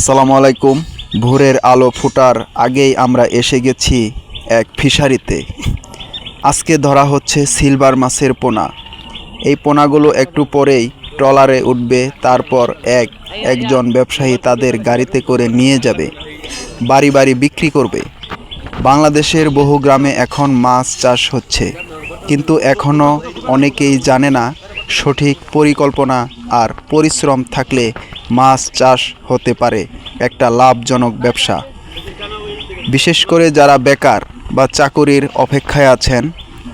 আসসালামু আলাইকুম। ভোরের আলো ফোটার আগেই আমরা এসে গেছি এক ফিশারিতে। আজকে ধরা হচ্ছে সিলভার মাছের পোনা। এই পোনাগুলো একটু পরেই ট্রলারে উঠবে, তারপর এক, একজন ব্যবসায়ী তাদের গাড়িতে করে নিয়ে যাবে, বাড়ি বাড়ি বিক্রি করবে। বাংলাদেশের বহু গ্রামে এখন মাছ চাষ হচ্ছে, কিন্তু এখনও অনেকেই জানে না সঠিক পরিকল্পনা আর পরিশ্রম থাকলে মাছ চাষ হতে পারে, একটা লাভজনক ব্যবসা। বিশেষ করে যারা বেকার বা চাকুরির অপেক্ষায় আছেন,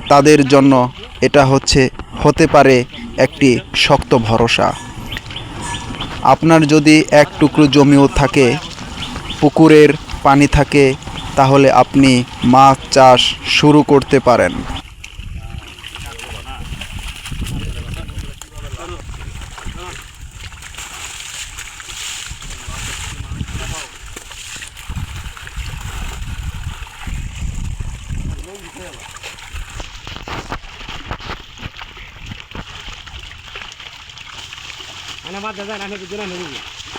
তাদের জন্য এটা হচ্ছে, হতে পারে একটি শক্ত ভরসা। আপনার যদি এক টুকরো জমিও থাকে, পুকুরের পানি থাকে, তাহলে আপনি মাছ চাষ শুরু করতে পারেন। અને વાત દાદા નાની કીધું ના નહીં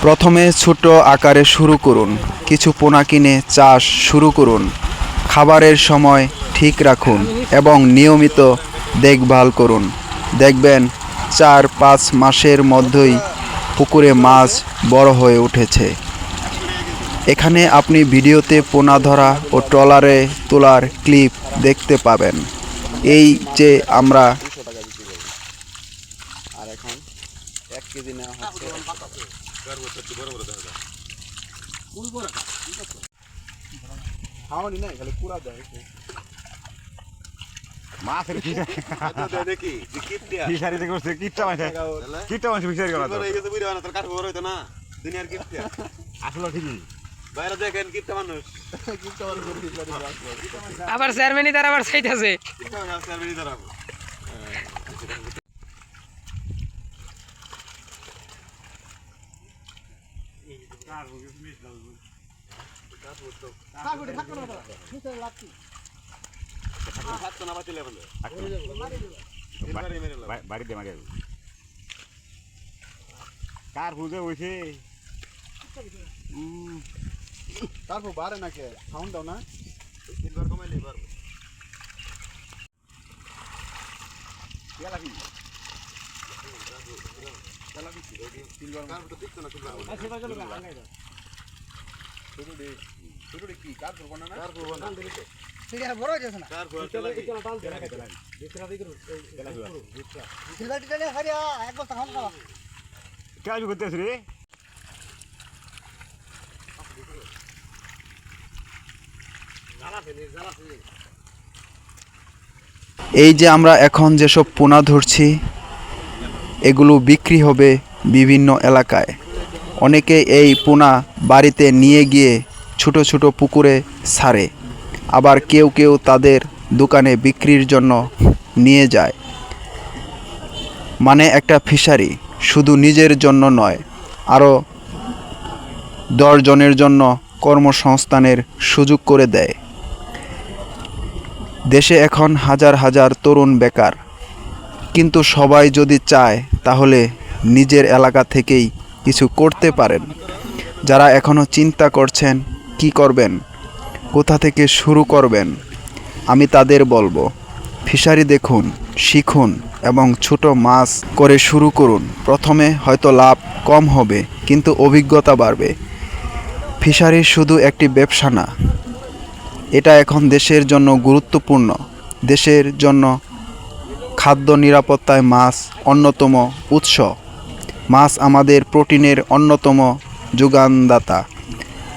প্রথমে ছোট আকারে শুরু করুন। কিছু পোনা কিনে চাষ শুরু করুন। খাবারের সময় ঠিক রাখুন এবং নিয়মিত দেখভাল করুন। দেখবেন চার পাঁচ মাসের মধ্যেই পুকুরে মাছ বড় হয়ে উঠেছে। এখানে আপনি ভিডিওতে পোনা ধরা ও ট্রলারে তোলার ক্লিপ দেখতে পাবেন। এই যে আমরা আর এখন এক কেজি নেওয়া হচ্ছে। মাছের দেখি ফিশারিতে করছে কিটটা মাছে। কিটটা মাছ ফিশারি করা আসলে ঠিকই। বাইরে দেখেন কিপটা মানুষ। আবার চেয়ারম্যানই তার আবার দাঁড়াবো থাকতো না বাতিলে বলে তিনবারই মেরে লাও। বাড়িতে মারে কার পুজো হইছে তারপর বাড়ে নাকি সাউন্ড দাও না তিনবার কমাইলে এবার কার তো দেখতো না তিনবার শুরুটি কি কার করব না কার করব না সেটা বড় হইতেছে না কার করব না সিলভারটি চলে হারিয়া এক বস্তা খাম খাওয়া কাজ করতেছ এই যে আমরা এখন যেসব পোনা ধরছি, এগুলো বিক্রি হবে বিভিন্ন এলাকায়। অনেকে এই পোনা বাড়িতে নিয়ে গিয়ে ছোট ছোট পুকুরে ছাড়ে আবার কেউ কেউ তাদের দোকানে বিক্রির জন্য নিয়ে যায়। মানে একটা ফিশারি শুধু নিজের জন্য নয় আরও দশজনের জন্য কর্মসংস্থানের সুযোগ করে দেয়। দেশে এখন হাজার হাজার তরুণ বেকার। কিন্তু সবাই যদি চায়, তাহলে নিজের এলাকা থেকেই কিছু করতে পারেন। যারা এখনও চিন্তা করছেন, কি করবেন? কোথা থেকে শুরু করবেন? আমি তাদের বলব, ফিশারি দেখুন, শিখুন এবং ছোট মাছ করে শুরু করুন। প্রথমে হয়তো লাভ কম হবে, কিন্তু অভিজ্ঞতা বাড়বে। ফিশারি শুধু একটি ব্যবসা না এটা এখন দেশের জন্য গুরুত্বপূর্ণ। দেশের জন্য খাদ্য নিরাপত্তায় মাছ অন্যতম উৎস। মাছ আমাদের প্রোটিনের অন্যতম যোগানদাতা।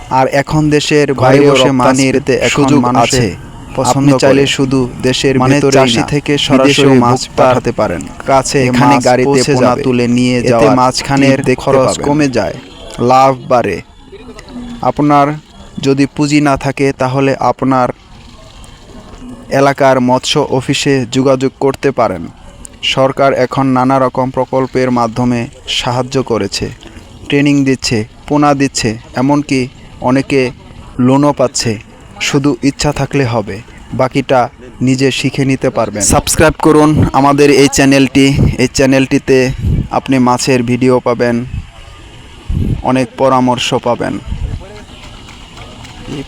আর এখন দেশের বাইরে বসে পেতে সুযোগ আছে। পছন্দ চাইলে শুধু দেশের মানে চাষি থেকে সরাসরি মাছ পাঠাতে পারেন। কাছে এখানে গাড়িতে পোনা তুলে নিয়ে যাওয়া মাঝখানের খরচ কমে যায়। লাভ বাড়ে। আপনার যদি পুঁজি না থাকে, তাহলে আপনার এলাকার মৎস্য অফিসে যোগাযোগ করতে পারেন। সরকার এখন নানা রকম প্রকল্পের মাধ্যমে সাহায্য করেছে। ট্রেনিং দিচ্ছে, পোনা দিচ্ছে, এমনকি অনেকে লোনও পাচ্ছে। শুধু ইচ্ছা থাকলে হবে, বাকিটা নিজে শিখে নিতে পারবেন। সাবস্ক্রাইব করুন আমাদের এই চ্যানেলটি। এই চ্যানেলটিতে আপনি মাছের ভিডিও পাবেন, অনেক পরামর্শ পাবেন। people.